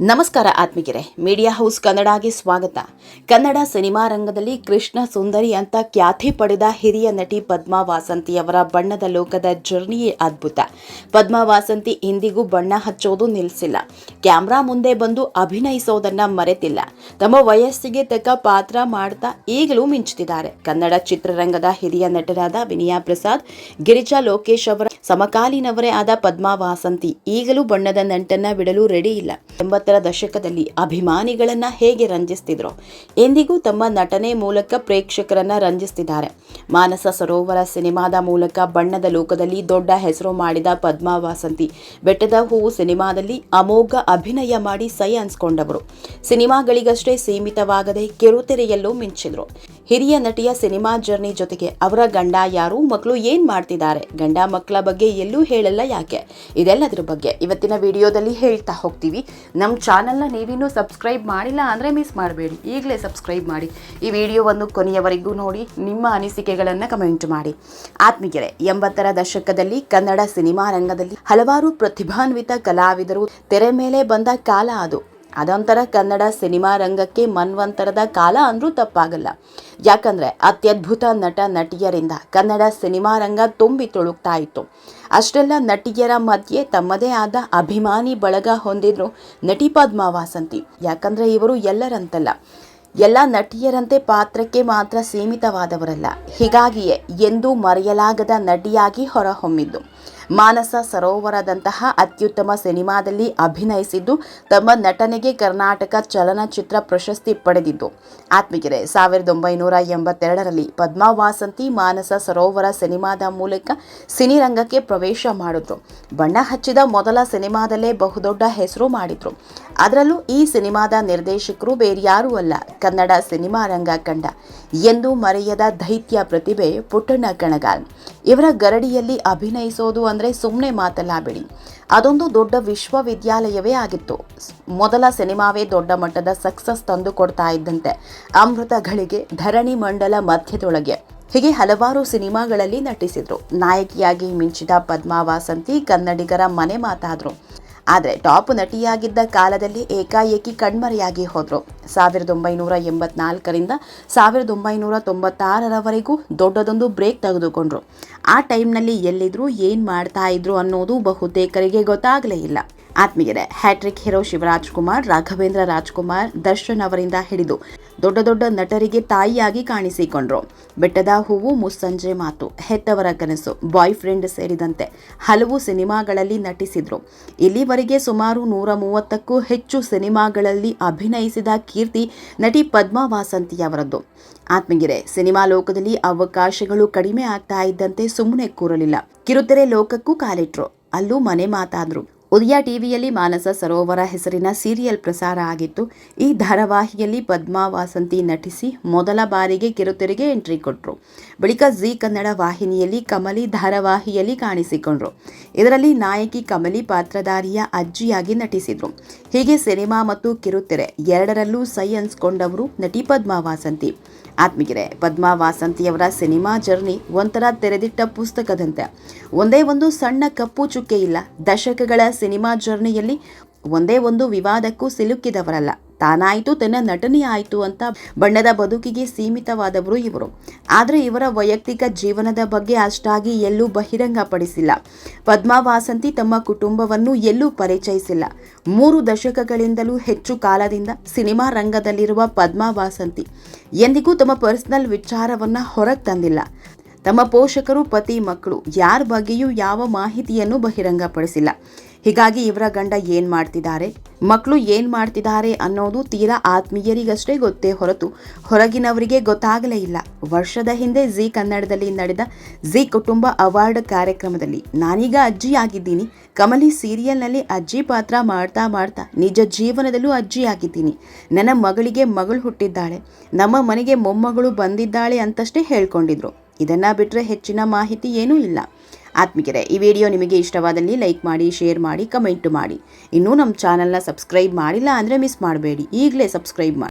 ನಮಸ್ಕಾರ ಆತ್ಮಿಗೆರೆ media house ಕನ್ನಡಗೆ ಸ್ವಾಗತ. Kannada cinema ರಂಗದಲ್ಲಿ ಕೃಷ್ಣ ಸುಂದರಿ ಅಂತ ಖ್ಯಾತಿ ಪಡೆದ ಹಿರಿಯ ನಟಿ ಪದ್ಮಾ ವಾಸಂತಿಯವರ ಬಣ್ಣದ ಲೋಕದ ಜರ್ನಿಯೇ ಅದ್ಭುತ. ಪದ್ಮಾ ವಾಸಂತಿ ಇಂದಿಗೂ ಬಣ್ಣ ಹಚ್ಚೋದು ನಿಲ್ಲಿಸಿಲ್ಲ ಕ್ಯಾಮ್ರಾ ಮುಂದೆ ಬಂದು ಅಭಿನಯಿಸೋದನ್ನ ಮರೆತಿಲ್ಲ. ತಮ್ಮ ವಯಸ್ಸಿಗೆ ತಕ್ಕ ಪಾತ್ರ ಮಾಡ್ತಾ ಈಗಲೂ ಮಿಂಚುತ್ತಿದ್ದಾರೆ ಕನ್ನಡ ಚಿತ್ರರಂಗದ ಹಿರಿಯ ನಟರಾದ ವಿನಯಾ ಪ್ರಸಾದ್, ಗಿರಿಜಾ ಲೋಕೇಶ್ ಅವರ ಸಮಕಾಲೀನವರೇ ಆದ ಪದ್ಮಾ ವಾಸಂತಿ ಈಗಲೂ ಬಣ್ಣದ ನಂಟನ್ನ ಬಿಡಲು ರೆಡಿ ಇಲ್ಲ. ಎಂಬತ್ತರ ದಶಕದಲ್ಲಿ ಅಭಿಮಾನಿಗಳನ್ನ ಹೇಗೆ ರಂಜಿಸ್ತಿದ್ರು? ಎಂದಿಗೂ ತಮ್ಮ ನಟನೆ ಮೂಲಕ ಪ್ರೇಕ್ಷಕರನ್ನ ರಂಜಿಸ್ತಿದ್ದಾರೆ. ಮಾನಸ ಸರೋವರ ಸಿನಿಮಾದ ಮೂಲಕ ಬಣ್ಣದ ಲೋಕದಲ್ಲಿ ದೊಡ್ಡ ಹೆಸರು ಮಾಡಿದ ಪದ್ಮಾ ವಾಸಂತಿ ಬೆಟ್ಟದ ಹೂವು ಸಿನಿಮಾದಲ್ಲಿ ಅಮೋಘ ಅಭಿನಯ ಮಾಡಿ ಸೈ ಅನ್ಸ್ಕೊಂಡವರು. ಸಿನಿಮಾಗಳಿಗಷ್ಟೇ ಸೀಮಿತವಾಗದೆ ಕಿರುತೆರೆಯಲ್ಲೂ ಮಿಂಚಿದ್ರು. ಹಿರಿಯ ನಟಿಯ ಸಿನಿಮಾ ಜರ್ನಿ ಜೊತೆಗೆ ಅವರ ಗಂಡ ಯಾರು, ಮಕ್ಕಳು ಏನ್ ಮಾಡ್ತಿದ್ದಾರೆ, ಗಂಡ ಮಕ್ಕಳ ಬಗ್ಗೆ ಎಲ್ಲೂ ಹೇಳಲ್ಲ ಯಾಕೆ? ಇದೆಲ್ಲದರ ಬಗ್ಗೆ ಇವತ್ತಿನ ವಿಡಿಯೋದಲ್ಲಿ ಹೇಳ್ತಾ ಹೋಗ್ತೀವಿ. ನಮ್ಮ ಚಾನಲ್ನ ನೀವಿನ್ನೂ ಸಬ್ಸ್ಕ್ರೈಬ್ ಮಾಡಿಲ್ಲ ಅಂದರೆ ಮಿಸ್ ಮಾಡಬೇಡಿ. ಈಗಲೇ ಸಬ್ಸ್ಕ್ರೈಬ್ ಮಾಡಿ. ಈ ವಿಡಿಯೋವನ್ನು ಕೊನೆಯವರೆಗೂ ನೋಡಿ, ನಿಮ್ಮ ಅನಿಸಿಕೆಗಳನ್ನು ಕಮೆಂಟ್ ಮಾಡಿ. ಆತ್ಮೀಯರೇ, ಎಂಬತ್ತರ ದಶಕದಲ್ಲಿ ಕನ್ನಡ ಸಿನಿಮಾ ರಂಗದಲ್ಲಿ ಹಲವಾರು ಪ್ರತಿಭಾನ್ವಿತ ಕಲಾವಿದರು ತೆರೆ ಮೇಲೆ ಬಂದ ಕಾಲ ಅದು. ಅದೊಂಥರ ಕನ್ನಡ ಸಿನಿಮಾ ರಂಗಕ್ಕೆ ಮನ್ವಂತರದ ಕಾಲ ಅಂದರೂ ತಪ್ಪಾಗಲ್ಲ. ಯಾಕಂದರೆ ಅತ್ಯದ್ಭುತ ನಟ ನಟಿಯರಿಂದ ಕನ್ನಡ ಸಿನಿಮಾ ರಂಗ ತುಂಬಿ ತುಳುಕ್ತಾ ಇತ್ತು. ಅಷ್ಟೆಲ್ಲ ನಟಿಯರ ಮಧ್ಯೆ ತಮ್ಮದೇ ಆದ ಅಭಿಮಾನಿ ಬಳಗ ಹೊಂದಿದ್ರು ನಟಿ ಪದ್ಮಾ ವಾಸಂತಿ. ಯಾಕಂದರೆ ಇವರು ಎಲ್ಲರಂತಲ್ಲ. ಎಲ್ಲ ನಟಿಯರಂತೆ ಪಾತ್ರಕ್ಕೆ ಮಾತ್ರ ಸೀಮಿತವಾದವರಲ್ಲ. ಹೀಗಾಗಿಯೇ ಎಂದೂ ಮರೆಯಲಾಗದ ನಟಿಯಾಗಿ ಹೊರಹೊಮ್ಮಿದ್ದು. ಮಾನಸ ಸರೋವರದಂತಹ ಅತ್ಯುತ್ತಮ ಸಿನಿಮಾದಲ್ಲಿ ಅಭಿನಯಿಸಿದ್ದು, ತಮ್ಮ ನಟನೆಗೆ ಕರ್ನಾಟಕ ಚಲನಚಿತ್ರ ಪ್ರಶಸ್ತಿ ಪಡೆದಿದ್ದು. ಆತ್ಮಗೆರೆ ಸಾವಿರದ ಒಂಬೈನೂರ ಎಂಬತ್ತೆರಡರಲ್ಲಿ ಪದ್ಮಾ ವಾಸಂತಿ ಮಾನಸ ಸರೋವರ ಸಿನಿಮಾದ ಮೂಲಕ ಸಿನಿರಂಗಕ್ಕೆ ಪ್ರವೇಶ ಮಾಡಿದ್ರು. ಬಣ್ಣ ಹಚ್ಚಿದ ಮೊದಲ ಸಿನಿಮಾದಲ್ಲೇ ಬಹುದೊಡ್ಡ ಹೆಸರು ಮಾಡಿದ್ರು. ಅದರಲ್ಲೂ ಈ ಸಿನಿಮಾದ ನಿರ್ದೇಶಕರು ಬೇರ್ಯಾರೂ ಅಲ್ಲ, ಕನ್ನಡ ಸಿನಿಮಾ ರಂಗ ಕಂಡ. ಎಂದು ಮರೆಯದ ದೈತ್ಯ ಪ್ರತಿಭೆ ಪುಟ್ಟಣ್ಣ ಕಣಗಾಲ್. ಇವರ ಗರಡಿಯಲ್ಲಿ ಅಭಿನಯಿಸೋದು ಅಂದರೆ ಸುಮ್ಮನೆ ಮಾತಲ್ಲ ಬಿಡಿ. ಅದೊಂದು ದೊಡ್ಡ ವಿಶ್ವವಿದ್ಯಾಲಯವೇ ಆಗಿತ್ತು. ಮೊದಲ ಸಿನಿಮಾವೇ ದೊಡ್ಡ ಮಟ್ಟದ ಸಕ್ಸಸ್ ತಂದು ಕೊಡ್ತಾ ಇದ್ದಂತೆ ಅಮೃತಗಳಿಗೆ ಧರಣಿ ಮಂಡಲ ಮಧ್ಯದೊಳಗೆ. ಹೀಗೆ ಹಲವಾರು ಸಿನಿಮಾಗಳಲ್ಲಿ ನಟಿಸಿದ್ರು. ನಾಯಕಿಯಾಗಿ ಮಿಂಚಿದ ಪದ್ಮಾ ವಾಸಂತಿ ಕನ್ನಡಿಗರ ಮನೆ ಮಾತಾದ್ರು. ಆದರೆ ಟಾಪ್ ನಟಿಯಾಗಿದ್ದ ಕಾಲದಲ್ಲಿ ಏಕಾಏಕಿ ಕಣ್ಮರೆಯಾಗಿ ಹೋದರು. ಸಾವಿರದ ಒಂಬೈನೂರ ಎಂಬತ್ನಾಲ್ಕರಿಂದ ಸಾವಿರದ ಒಂಬೈನೂರ ತೊಂಬತ್ತಾರರವರೆಗೂ ದೊಡ್ಡದೊಂದು ಬ್ರೇಕ್ ತೆಗೆದುಕೊಂಡ್ರು. ಆ ಟೈಮ್ನಲ್ಲಿ ಎಲ್ಲಿದ್ರು ಏನು ಮಾಡ್ತಾ ಇದ್ರು ಅನ್ನೋದು ಬಹುತೇಕರಿಗೆ ಗೊತ್ತಾಗಲೇ ಇಲ್ಲ. ಆತ್ಮೀಯರೇ, hat trick hero Shivaraj Kumar, Raghavendra Rajkumar, Darshan ಅವರಿಂದ ಹಿಡಿದು ದೊಡ್ಡ ದೊಡ್ಡ ನಟರಿಗೆ ತಾಯಿಯಾಗಿ ಕಾಣಿಸಿಕೊಂಡ್ರು. ಬೆಟ್ಟದ ಹೂವು ಮುಸ್ಸಂಜೆ ಮಾತು, ಹೆತ್ತವರ ಕನಸು ಬಾಯ್ ಫ್ರೆಂಡ್ ಸೇರಿದಂತೆ ಹಲವು ಸಿನಿಮಾಗಳಲ್ಲಿ ನಟಿಸಿದ್ರು. ಇಲ್ಲಿವರೆಗೆ ಸುಮಾರು ನೂರ ಮೂವತ್ತಕ್ಕೂ ಹೆಚ್ಚು ಸಿನಿಮಾಗಳಲ್ಲಿ ಅಭಿನಯಿಸಿದ ಕೀರ್ತಿ ನಟಿ ಪದ್ಮಾ ವಾಸಂತಿಯವರದ್ದು ಆತ್ಮಗಿರೆ ಸಿನಿಮಾ ಲೋಕದಲ್ಲಿ ಅವಕಾಶಗಳು ಕಡಿಮೆ ಆಗ್ತಾ ಇದ್ದಂತೆ ಸುಮ್ಮನೆ ಕೂರಲಿಲ್ಲ. ಕಿರುತೆರೆ ಲೋಕಕ್ಕೂ ಕಾಲಿಟ್ರು. ಅಲ್ಲೂ ಮನೆ ಮಾತಾದ್ರು. ಉದಯ ಟಿವಿಯಲ್ಲಿ ಮಾನಸ ಸರೋವರ ಹೆಸರಿನ ಸೀರಿಯಲ್ ಪ್ರಸಾರ ಆಗಿತ್ತು. ಈ ಧಾರಾವಾಹಿಯಲ್ಲಿ ಪದ್ಮಾ ವಾಸಂತಿ ನಟಿಸಿ ಮೊದಲ ಬಾರಿಗೆ ಕಿರುತೆರೆಗೆ ಎಂಟ್ರಿ ಕೊಟ್ಟರು ಬಳಿಕ ಜಿ ಕನ್ನಡ ವಾಹಿನಿಯಲ್ಲಿ ಕಮಲಿ ಧಾರಾವಾಹಿಯಲ್ಲಿ ಕಾಣಿಸಿಕೊಂಡ್ರು. ಇದರಲ್ಲಿ ನಾಯಕಿ ಕಮಲಿ ಪಾತ್ರಧಾರಿಯ ಅಜ್ಜಿಯಾಗಿ ನಟಿಸಿದ್ರು. ಹೀಗೆ ಸಿನಿಮಾ ಮತ್ತು ಕಿರುತೆರೆ ಎರಡರಲ್ಲೂ ಸೈ ಅನ್ಸ್ಕೊಂಡವರು ನಟಿ ಪದ್ಮಾ ವಾಸಂತಿ. ಆತ್ಮೀಯರೇ, ಪದ್ಮಾ ವಾಸಂತಿಯವರ ಸಿನಿಮಾ ಜರ್ನಿ ಒಂಥರ ತೆರೆದಿಟ್ಟ ಪುಸ್ತಕದಂತೆ. ಒಂದೇ ಒಂದು ಸಣ್ಣ ಕಪ್ಪು ಚುಕ್ಕೆ ಇಲ್ಲ, ದಶಕಗಳ ಸಿನಿಮಾ ಜರ್ನಿಯಲ್ಲಿ ಒಂದೇ ಒಂದು ವಿವಾದಕ್ಕೂ ಸಿಲುಕಿದವರಲ್ಲ. ತಾನಾಯಿತು, ತನ್ನ ನಟನೆ ಆಯಿತು ಅಂತ ಬಣ್ಣದ ಬದುಕಿಗೆ ಸೀಮಿತವಾದವರು ಇವರು. ಆದರೆ ಇವರ ವೈಯಕ್ತಿಕ ಜೀವನದ ಬಗ್ಗೆ ಅಷ್ಟಾಗಿ ಎಲ್ಲೂ ಬಹಿರಂಗಪಡಿಸಿಲ್ಲ. ಪದ್ಮಾ ವಾಸಂತಿ ತಮ್ಮ ಕುಟುಂಬವನ್ನು ಎಲ್ಲೂ ಪರಿಚಯಿಸಿಲ್ಲ. ಮೂರು ದಶಕಗಳಿಂದಲೂ ಹೆಚ್ಚು ಕಾಲದಿಂದ ಸಿನಿಮಾ ರಂಗದಲ್ಲಿರುವ ಪದ್ಮಾ ವಾಸಂತಿ ಎಂದಿಗೂ ತಮ್ಮ ಪರ್ಸನಲ್ ವಿಚಾರವನ್ನು ಹೊರಗೆ ತಂದಿಲ್ಲ. ತಮ್ಮ ಪೋಷಕರು, ಪತಿ, ಮಕ್ಕಳು ಯಾರ ಬಗ್ಗೆಯೂ ಯಾವ ಮಾಹಿತಿಯನ್ನು ಬಹಿರಂಗಪಡಿಸಿಲ್ಲ. ಹೀಗಾಗಿ ಇವರ ಗಂಡ ಏನು ಮಾಡ್ತಿದ್ದಾರೆ? ಮಕ್ಕಳು ಏನು ಮಾಡ್ತಿದ್ದಾರೆ ಅನ್ನೋದು ತೀರಾ ಆತ್ಮೀಯರಿಗಷ್ಟೇ ಗೊತ್ತೇ ಹೊರತು ಹೊರಗಿನವರಿಗೆ ಗೊತ್ತಾಗಲೇ ಇಲ್ಲ. ವರ್ಷದ ಹಿಂದೆ ಜಿ ಕನ್ನಡದಲ್ಲಿ ನಡೆದ ಜಿ ಕುಟುಂಬ ಅವಾರ್ಡ್ ಕಾರ್ಯಕ್ರಮದಲ್ಲಿ ನಾನೀಗ ಅಜ್ಜಿ ಆಗಿದ್ದೀನಿ ಕಮಲಿ ಸೀರಿಯಲ್ನಲ್ಲಿ ಅಜ್ಜಿ ಪಾತ್ರ ಮಾಡ್ತಾ ಮಾಡ್ತಾ ನಿಜ ಜೀವನದಲ್ಲೂ ಅಜ್ಜಿ ಆಗಿದ್ದೀನಿ ನನ್ನ ಮಗಳಿಗೆ ಮಗಳು ಹುಟ್ಟಿದ್ದಾಳೆ. ನಮ್ಮ ಮನೆಗೆ ಮೊಮ್ಮಗಳು ಬಂದಿದ್ದಾಳೆ ಅಂತಷ್ಟೇ ಹೇಳ್ಕೊಂಡಿದ್ರು. ಇದನ್ನ ಬಿಟ್ಟರೆ ಹೆಚ್ಚಿನ ಮಾಹಿತಿ ಏನೂ ಇಲ್ಲ. ಆತ್ಮಿಕರೇ, ಈ ವಿಡಿಯೋ ನಿಮಗೆ ಇಷ್ಟವಾದಲ್ಲಿ ಲೈಕ್ ಮಾಡಿ, ಶೇರ್ ಮಾಡಿ, ಕಮೆಂಟ್ ಮಾಡಿ. ಇನ್ನೂ ನಮ್ಮ ಚಾನಲ್ನ ಸಬ್ಸ್ಕ್ರೈಬ್ ಮಾಡಿಲ್ಲ ಅಂದರೆ ಮಿಸ್ ಮಾಡಬೇಡಿ. ಈಗಲೇ ಸಬ್ಸ್ಕ್ರೈಬ್ ಮಾಡಿ